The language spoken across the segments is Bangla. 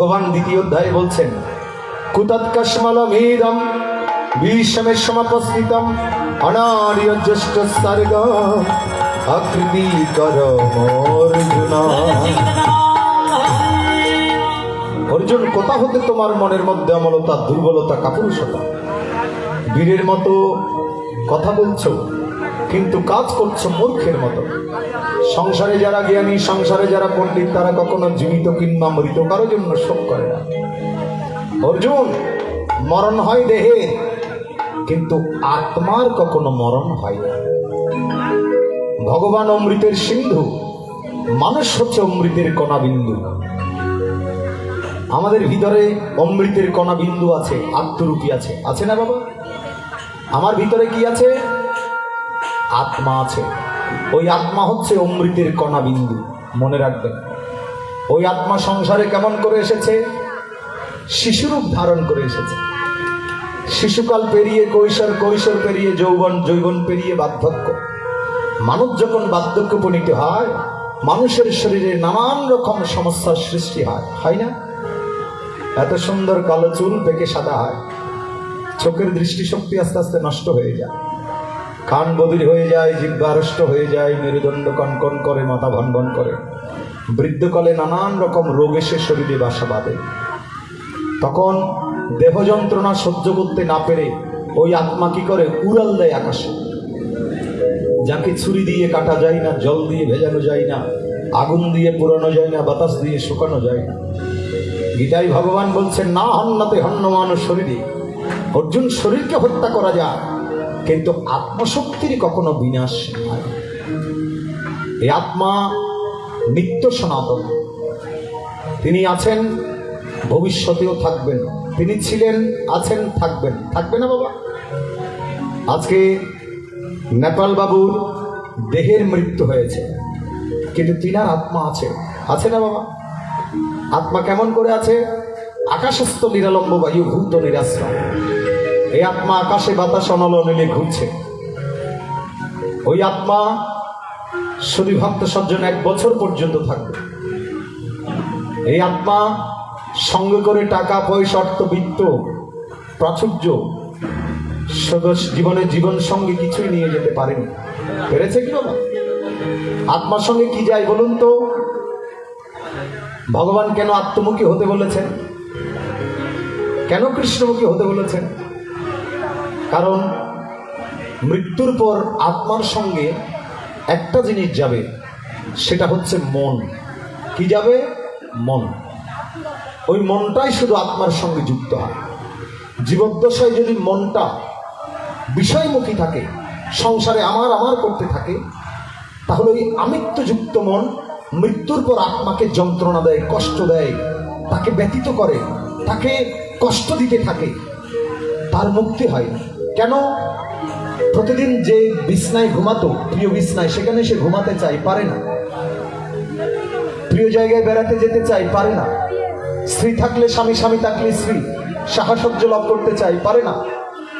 ভগবান দ্বিতীয় অধ্যায়ে বলছেন কুতৎকস্মলমেদম ভীষমের সমাপস্থিতম অনার্য জ্যেষ্ঠ সর্গ আকৃতি কর অর্জুন অর্জুন, কোথা হতে তোমার মনের মধ্যে অমলতা, দুর্বলতা, কাপুরুষতা। বীরের মতো কথা বলছো, কিন্তু কাজ করছ মূর্খের মতো। সংসারে যারা জ্ঞানী, সংসারে যারা পণ্ডিত, তারা কখনো জীবিত কিংবা মৃত কারও জন্য শোক করে না। অর্জুন, মরণ হয় দেহে, কিন্তু আত্মার কখনো মরণ হয় না। ভগবান অমৃতের সিন্ধু, মানুষ হচ্ছে অমৃতের কণা বিন্দু আমাদের ভিতরে অমৃতের কণা বিন্দু আছে, আত্মরূপী আছে। আছে না বাবা? আমার ভিতরে কি আছে? আত্মা আছে। ওই আত্মা হচ্ছে অমৃতের কণা বিন্দু মনে রাখবেন। ওই আত্মা সংসারে কেমন করে এসেছে? শিশুরূপ ধারণ করে এসেছে। শিশুকাল পেরিয়ে কৈশোর কৈশোর পেরিয়ে যৌবন যৌবন পেরিয়ে বার্ধক্য। মানুষ যখন বার্ধক্য উপনীত হয়, মানুষের শরীরে নানান রকম সমস্যার সৃষ্টি হয় হয় না? এত সুন্দর কালো চুল পেকে সাদা হয়। চোখের দৃষ্টিশক্তি আস্তে আস্তে নষ্ট হয়ে যায়। কান বদির হয়ে যায় জিজ্ঞারষ্ট হয়ে যায়, মেরুদণ্ড কনকন করে, মাথা ভন ভন করে। বৃদ্ধকালে নানান রকম রোগ এসে শরীরে বাসা বাঁধে। তখন দেহ যন্ত্রণা সহ্য করতে না পেরে ওই আত্মা কি করে? উড়াল দেয় আকাশে। যাকে ছুরি দিয়ে কাটা যায় না, জল দিয়ে ভেজানো যায় না, আগুন দিয়ে পোড়ানো যায় না, বাতাস দিয়ে শুকানো যায় না। গীতাই ভগবান বলছেন, না হন্নাতে হন্যমান শরীরে। অর্জুন শরীরকে হত্যা করা যায়। কিন্তু আত্মশক্তির কখনো বিনাশ হয় এই আত্মা নিত্য সনাতন। তিনি আছেন, ভবিষ্যতেও থাকবেন। তিনি ছিলেন, আছেন, থাকবেন। থাকবে না বাবা। আজকে নেপাল বাবুর দেহের মৃত্যু হয়েছে। কিন্তু তিনার আত্মা আছে। আছে না বাবা? আত্মা কেমন করে আছে? আকাশস্থ নিরালম্ব বায়ু ভূত নিরাশ্রয়। এই আত্মা আকাশে বাতাস অনলনীলে ঘুরছে। ওই আত্মা শুধু ভক্ত সজ্জন এক বছর পর্যন্ত থাকবে। এই আত্মা সঙ্গে করে টাকা, পয়সা, অর্থ, বৃত্ত, প্রাচুর্য জীবনে জীবন সঙ্গে কিছুই নিয়ে যেতে পারেনি। পেরেছে কি বাবা? আত্মার সঙ্গে কি যায় বলুন তো? ভগবান কেন আত্মমুখী হতে বলেছেন? কেন কৃষ্ণমুখী হতে বলেছেন? কারণ মৃত্যুর পর আত্মার সঙ্গে একটা জিনিস যাবে, সেটা হচ্ছে মন। কি যাবে? মন। ওই মনটাই শুধু আত্মার সঙ্গে যুক্ত হয়। জীবদ্দশায় যদি মনটা বিষয়মুখী থাকে, সংসারে আমার আমার করতে থাকে, তাহলে ওই আমিত্বযুক্ত মন মৃত্যুর পর আত্মাকে যন্ত্রণা দেয়, কষ্ট দেয়, তাকে ব্যতীত করে, তাকে কষ্ট দিতে থাকে, তার মুক্তি হয়। না কেন? প্রতিদিন যে বিছনায় ঘুমাতো, প্রিয় বিছনায়, সেখানে সে ঘুমাতে চাই পারে না। প্রিয় জায়গায় বেড়াতে যেতে চাই পারে না। স্ত্রী থাকলে স্বামী স্বামী থাকলে স্ত্রী। সাহসজ্জ লাভ করতে চাই পারে না।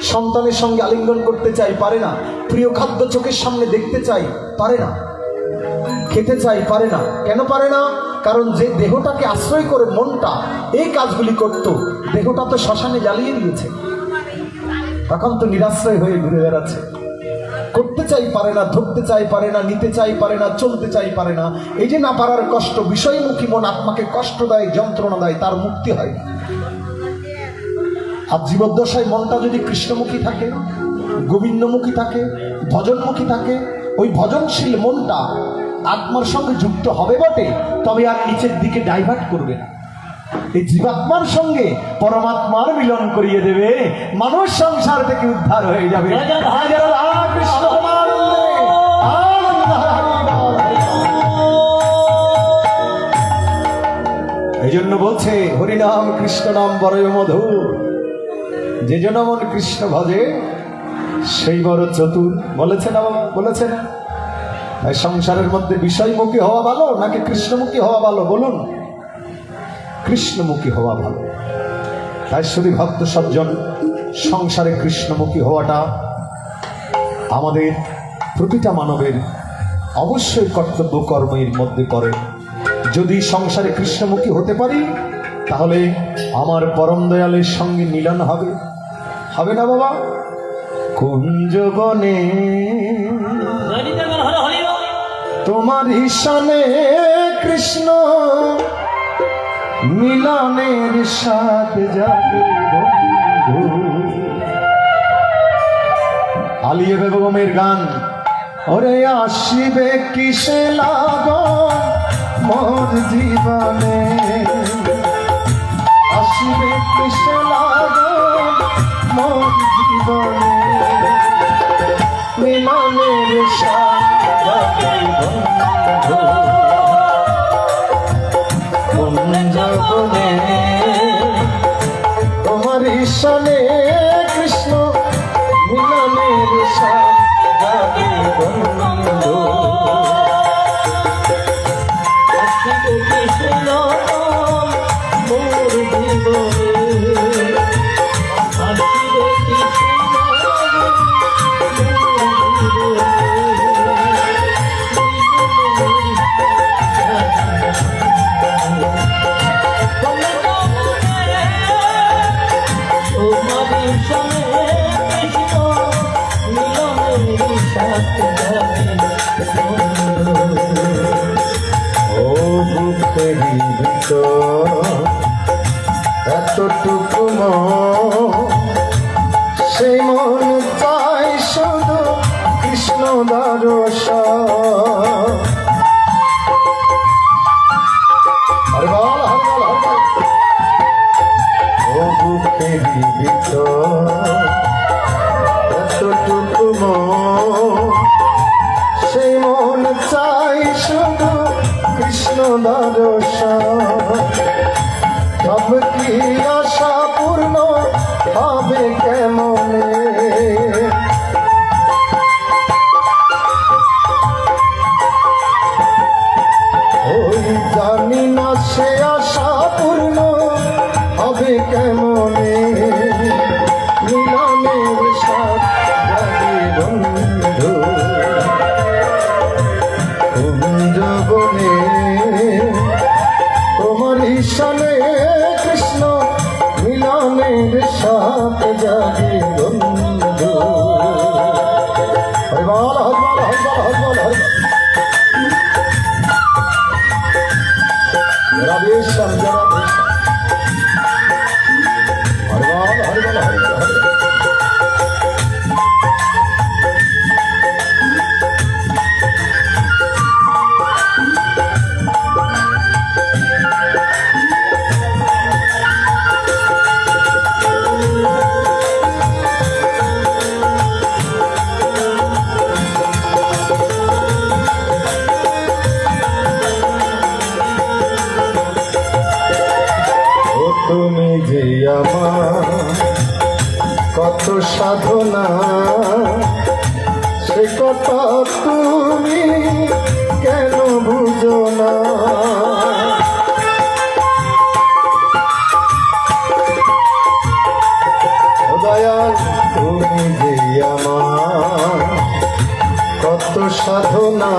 সন্তানের সঙ্গে আলিঙ্গন করতে চাই পারে না। প্রিয় খাদ্য চোখের সামনে দেখতে চাই পারে না। খেতে চাই পারে না। কেন পারে না? কারণ যে দেহটাকে আশ্রয় করে মনটা, এই কাজগুলি করত, দেহটা তো শ্মশানে জ্বালিয়ে দিয়েছে। তখন তো নিরাশ্রয় হয়ে ঘুরে বেড়াচ্ছে করতে চাই পারে না, ধরতে চাই পারে না, নিতে চাই পারে না, চলতে চাই পারে না, এই যে না পারার কষ্ট, বিষয়মুখী মন আত্মাকে কষ্ট দেয়, যন্ত্রণা দেয়, তার মুক্তি হয়। আর জীবদ্দশায় মনটা যদি কৃষ্ণমুখী থাকে, গোবিন্দমুখী থাকে, ভজনমুখী থাকে, ওই ভজনশীল মনটা আত্মার সঙ্গে যুক্ত হবে বটে, তবে আর নিচের দিকে ডাইভার্ট করবে না এই জীবাত্মার সঙ্গে পরমাত্মার মিলন করিয়ে দেবে। মানুষ সংসার থেকে উদ্ধার হয়ে যাবে। এই জন্য বলছে হরিনাম কৃষ্ণ নাম বড়ই মধুর। যে জন মন কৃষ্ণ ভজে সেই বড় চতুর। বলেছে না বাবা বলেছে না সংসারের মধ্যে বিষয়মুখী হওয়া ভালো নাকি কৃষ্ণমুখী হওয়া ভালো? বলুন। কৃষ্ণমুখী হওয়া ভালো। তাই শুধু ভক্ত সজ্জন সংসারে কৃষ্ণমুখী হওয়াটা আমাদের প্রতিটা মানবের অবশ্যই কর্তব্য কর্মের মধ্যে করে যদি সংসারে কৃষ্ণমুখী হতে পারি তাহলে আমার পরম দয়ালের সঙ্গে মিলন হবে। হবে না বাবা? কুঞ্জ বনে তোমার ঈশানে কৃষ্ণ মিলনের সাথ আলিয়ে বেগমের গান। ওরে আসিবে কিসে লাগন মোর জীবনে? আসিবে কিসে লাগন মোর জীবনে? মিলনের সাথ মন জগনে তোমার ঈশ্বরে কৃষ্ণ মিলনের সাজাবি বন্ধু। সেই মন কেন সাধনা। সে কথা তুমি কেন বুঝো না? তুমি যে আমার কত সাধনা।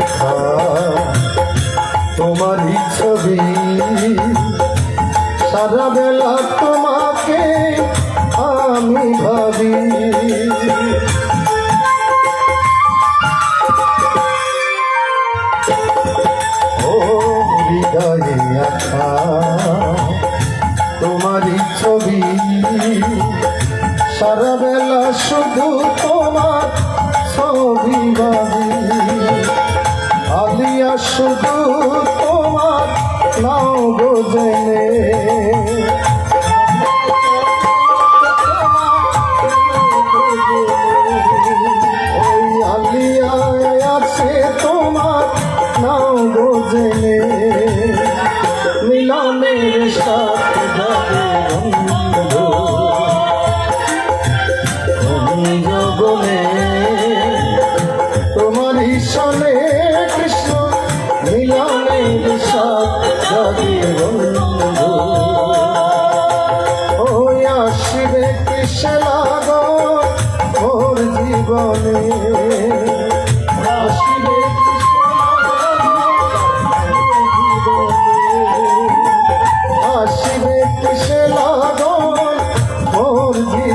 আঁকা তোমারই ছবি সারা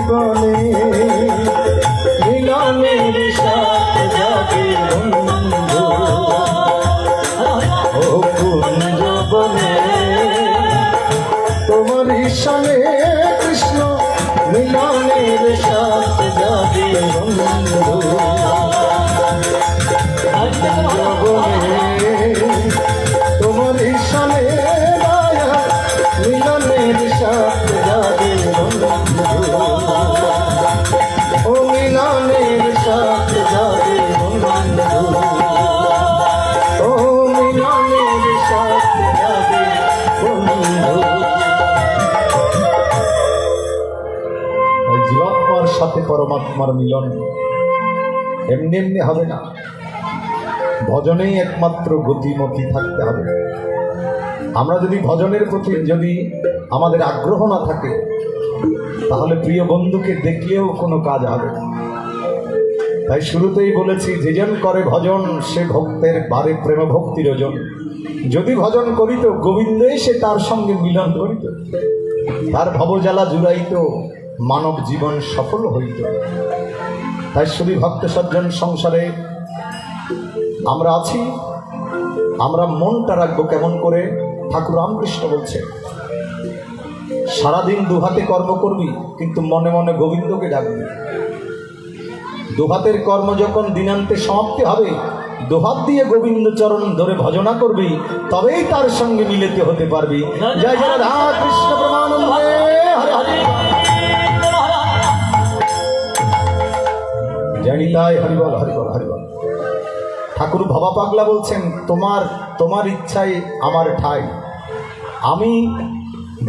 ওর সাথে পরমাত্মার মিলন। এমনি এমনি হবে না। ভজনেই একমাত্র গতিমতি থাকতে হবে। আমরা যদি ভজনের প্রতি যদি আমাদের আগ্রহ না থাকে, তাহলে প্রিয় বন্ধুকে দেখলেও কোনো কাজ হবে না। তাই শুরুতেই বলেছি, যে যেজন করে ভজন, সে ভক্তের বারে প্রেম ভক্তির ওজন। যদি ভজন করিত, গোবিন্দই সে তার সঙ্গে মিলন করিত। তার ভবজ্বালা জুড়াইত মানব জীবন সফল হইত। তাই শুধু ভক্ত সজ্জন সংসারে আমরা আছি। আমরা মনটা রাখব কেমন করে? ঠাকুর রামকৃষ্ণ বলছে সারাদিন দুহাতে কর্ম করবি কিন্তু মনে মনে গোবিন্দকে ডাকবি। দুহাতের কর্ম যখন দিনান্তে সমাপ্তি হবে দুহাত দিয়ে গোবিন্দ চরণ ধরে ভজনা করবি তবেই তার সঙ্গে মিলিত হতে পারবি। জয় জয় রাধা কৃষ্ণ প্রমানন্দে হরে হরে। তাই হরিবল হরিবল হরিবল ঠাকুর ভবা পাগলা বলছেন, তোমার তোমার ইচ্ছাই আমার ঠাই। আমি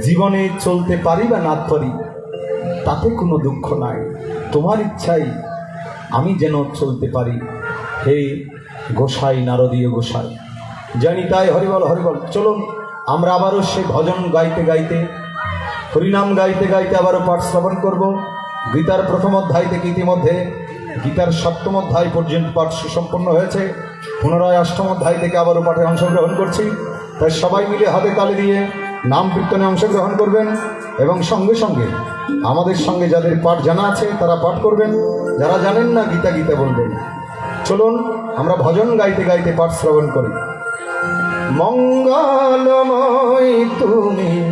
জীবনে চলতে পারি বা না পারি, তাতে কোনো দুঃখ নাই। তোমার ইচ্ছাই আমি যেন চলতে পারি। হে গোসাই নারদীয় গোসাই, জানি তাই হরিবল হরিবল চলুন, আমরা আবারও সে ভজন গাইতে গাইতে, হরিনাম গাইতে গাইতে আবারও পাঠ শ্রবণ করব। গীতার প্রথম অধ্যায় থেকে ইতিমধ্যে গীতার সপ্তম অধ্যায় পর্যন্ত পাঠ সুসম্পন্ন হয়েছে। পুনরায় অষ্টম অধ্যায় থেকে আবারও পাঠে অংশগ্রহণ করছি। তাই সবাই মিলে হাতে তালে দিয়ে নাম কীর্তনে অংশগ্রহণ করবেন এবং সঙ্গে সঙ্গে আমাদের সঙ্গে যাদের পাঠ জানা আছে, তারা পাঠ করবেন। যারা জানেন না, গীতা গীতা বলবেন। চলুন, আমরা ভজন গাইতে গাইতে পাঠ শ্রবণ করি। মঙ্গলময় তুমি।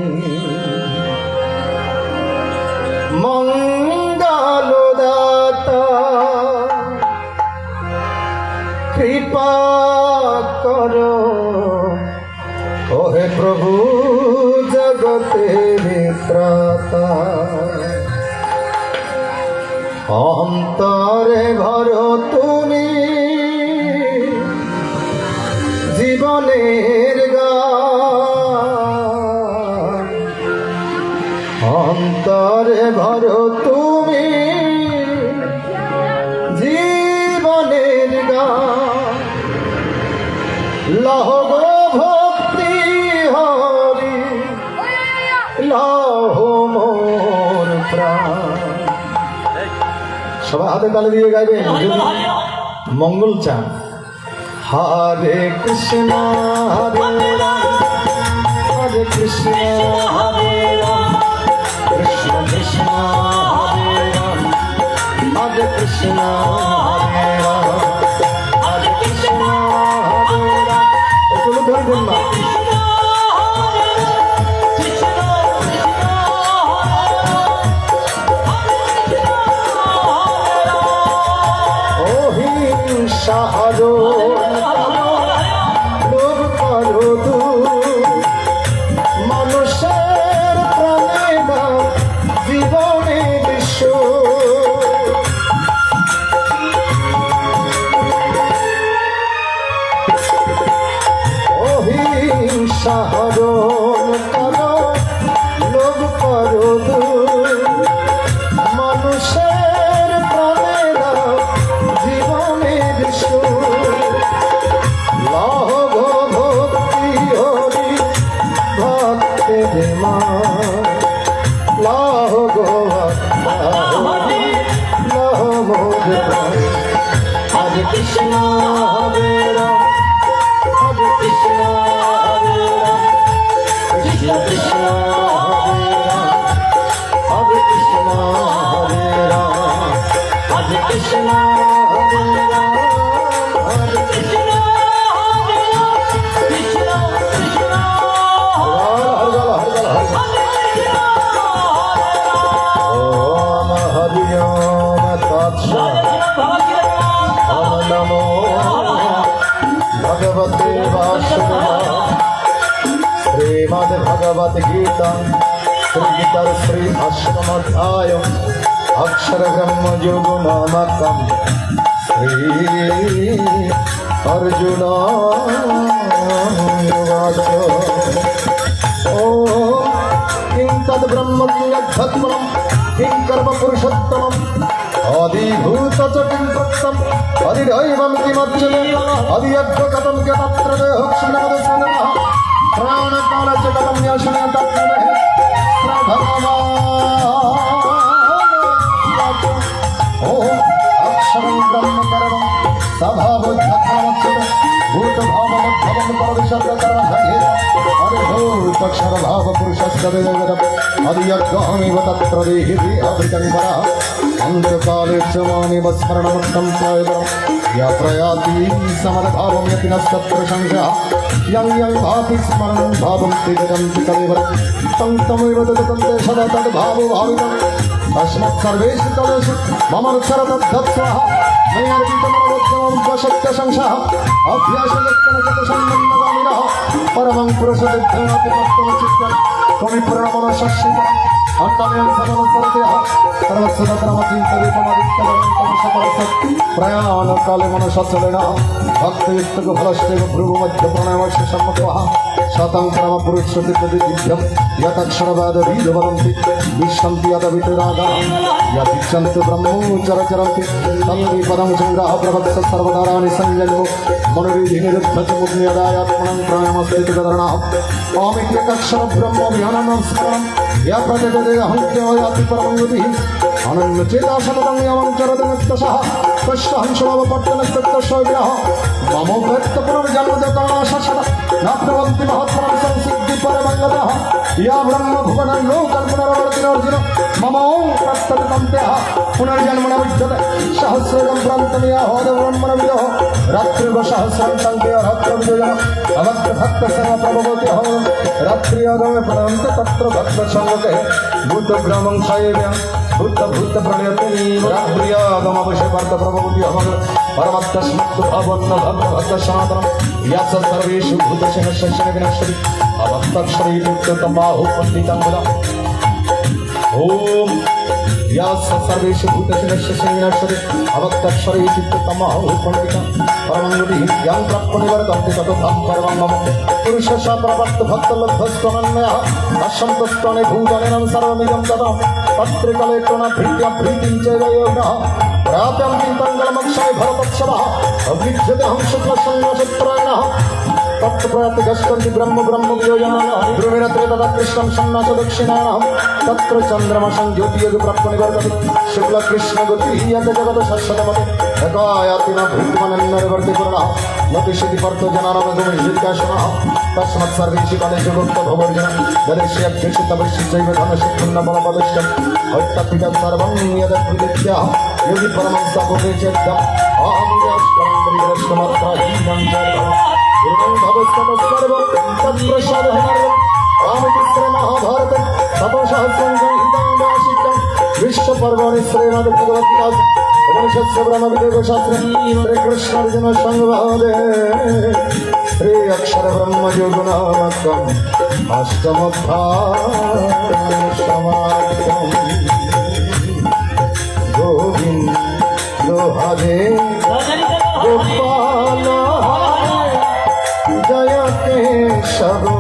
মঙ্গলদাতা ওহে প্রভু জগতের ত্রাতা অন্তরে ঘর তুমি, জীবনের গান। অন্তরে ঘর তুমি, জীবনের গান। লহ সবাই হাতে তালে দিয়ে গাইবে। মঙ্গল চান। হরে কৃষ্ণ, হরে হরে কৃষ্ণ হরে কৃষ্ণ কৃষ্ণ, হরে কৃষ্ণ সহ শ্রী অষ্টমধ্যায় অক্ষর ব্রহ্ম যোগ নামকম শ্রী অর্জুন ও কিং তদ ব্রহ্ম কিং অধ্যাত্মম কিং কর্ম পুরুষোত্তমম অধিভূত চ কিং अक्षरं ब्रह्म कर्म सभावोद्धत्तमक्षर भूतभावमुद्भवं परविशब्दकर्मधीर हरिभूतक्षरभाव पुरुषस्य वेदम् अधियज्ञामिव तत्र देहिति अभृतं परः अन्तकाले च मामेव स्मरणमुक्तं चायवरं या प्रयाति समरभावं यति न सत्प्रशंसः यं यं भाति स्मरणं भावं त्रिजगन्ति कविवरं तं तमेव तदतं ते सदा तद्भावो भावितम् तस्मात् सर्वेषु तदेषु मम रुत्सरतद्धत्स्वः मयर्पितमनोत्तमं स्वशक्त्यशंसः अभ्यासयत्नचतुसम्बन्धगामिनः परमं पुरुषदिभ्यमपि तत्त्वचित्तं त्वमिपुरणमनशस्यम् अन्तमेव समनुसरतेः सर्वस्य तत्रमचिन्तरूपमदित्यवन्तं सकलसत् प्रयाणकाले मनसचलेन भक्तयुक्तको फलश्चैव भ्रुवमध्य प्रणयमस्य सम्मुखः शतं क्रमपुरुषतिप्रतिदिभ्यं यतक्षरवादबीजवदन्ति विश्वन्ति यदवितुरागा यदिच्छन्ति ब्रह्मोचरचरन्ति तन्वी पदं सङ्ग्रह प्रवत्स सर्वदाराणि संयन्मु मनुविधिनिरुद्धचमुग्न्यदायात्मनं प्राणमस्तेतुकरणः ओमित्यकक्षर ब्रह्म विहननं स्मरणं या प्रजगदे अहङ्क्ययाति परमं युतिः अनन्यचेता सततं यमं चरति नित्यशः कश्च हंसमवपट्टनस्तत्तशौर्यः मम व्यक्त నాట్యవంతి మహోత్సవం సిద్ధి పరమంగళ యా బ్రహ్మ భువన లోకల్ పునరవర్తినోర్జున మమ ఓం ప్రస్తతంతేహ పునర్జన్మన విద్యతే సహస్రం ప్రాంతమయ హోద బ్రహ్మణ విదో రాత్రిగ సహస్రం సంఖ్య రాత్ర విజయన అవత్త భక్త సర్వ ప్రభవతి హో రాత్రి ఆగమే ప్రాంత తత్ర భక్త సంగతే बुद्धग्रामं सायव्या बुद्ध भूत प्रणयते रात्र्यागम अवश्य पार्थ प्रभवति अमग परमत्तस्मत्तु अवन्न भक्त भक्त सनातनं यास सर्वेषु भूतशः शशः विनश्यति अभक्तक्षरी युक्ततमाहु पण्डितं वद ॐ यास सर्वेषु भूतशः विनश्यति अभक्तक्षरी युक्ततमाहु पण्डितं परमङ्गुति यं प्राप्नुवर्तन्ति ततोऽहं परमं मम पुरुषस्य प्रवर्त भक्तलब्धस्त्वनन्यः अशन्तस्त्वने भूतनिनं सर्वमिदं ददं पत्रिकले त्वन प्रीत्या प्रीतिं च योगिनः प्राप्यं चिन्तङ्गलमक्षय তত্প্রয়াত গস্কন্তি ব্রহ্ম ব্রহ্ম বিয়োজন ধ্রুবেরত্রে তদা কৃষ্ণম সন্ন্যাস দক্ষিণাহম তত্র চন্দ্রমা সংযোগযোগ প্রাপ্য নিবর্তন। শুক্ল কৃষ্ণ গতিহীয়ত জগত শাশ্বতমত একায়াতি না ভূতমানন্দর বর্তে করুণা নতিষ্যতি পর্ত জনানম তুমি হৃদয়াসনা তস্মৎ সর্বেশি কালে জগত্ত ভবর্জন দলেশি অধ্যক্ষ তপস্যি জৈব ধন সুপূর্ণ বলপদশ্য হৈত্তপিত সর্বং రామకృష్ణమహాభారతం తపసహస్రం సంహితాంగాశిక్తం విశ్వపర్వాణి శ్రీమద్భగవద్గీతా ఉపనిషత్సు బ్రహ్మవిదేవశాస్త్రం శ్రీకృష్ణార్జున సంగ్రహదే శ్రీ అక్షర బ్రహ్మయోగునామకం అష్టమభాష్టమార్థం గోవిందో హరే గోపాల్ 저거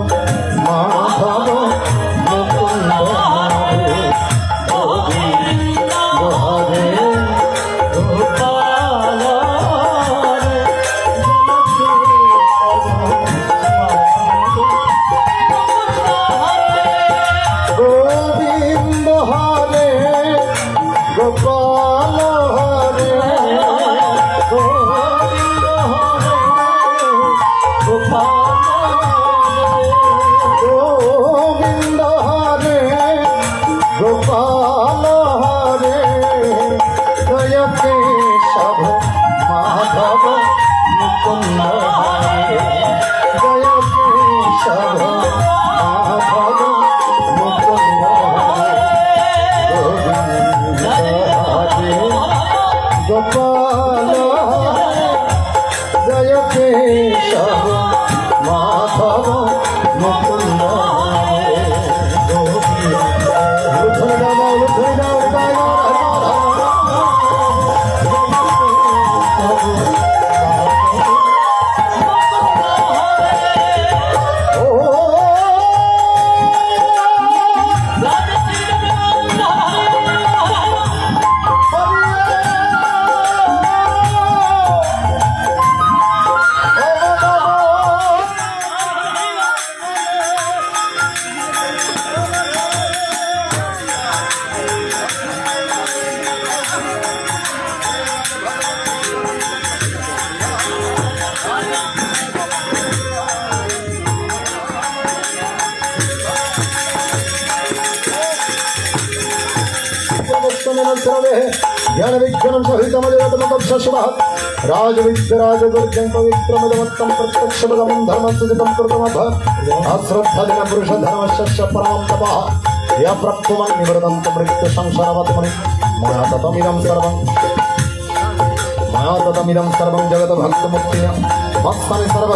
ज्ञानं सहितमजगतमतत्सशिवः राजविद्यराजदुर्गं पवित्रमजमत्तं प्रत्यक्षपदमं धर्मसुजितं कृतमथ अश्रद्धदिनपुरुषधर्मशस्य परमं तपः यः प्रप्तुमं निवृतं तमृत्य संसारवत्मनि मया ततमिदं सर्वं मया ततमिदं सर्वं जगतभक्तमुक्तिनं मत्सनि सर्व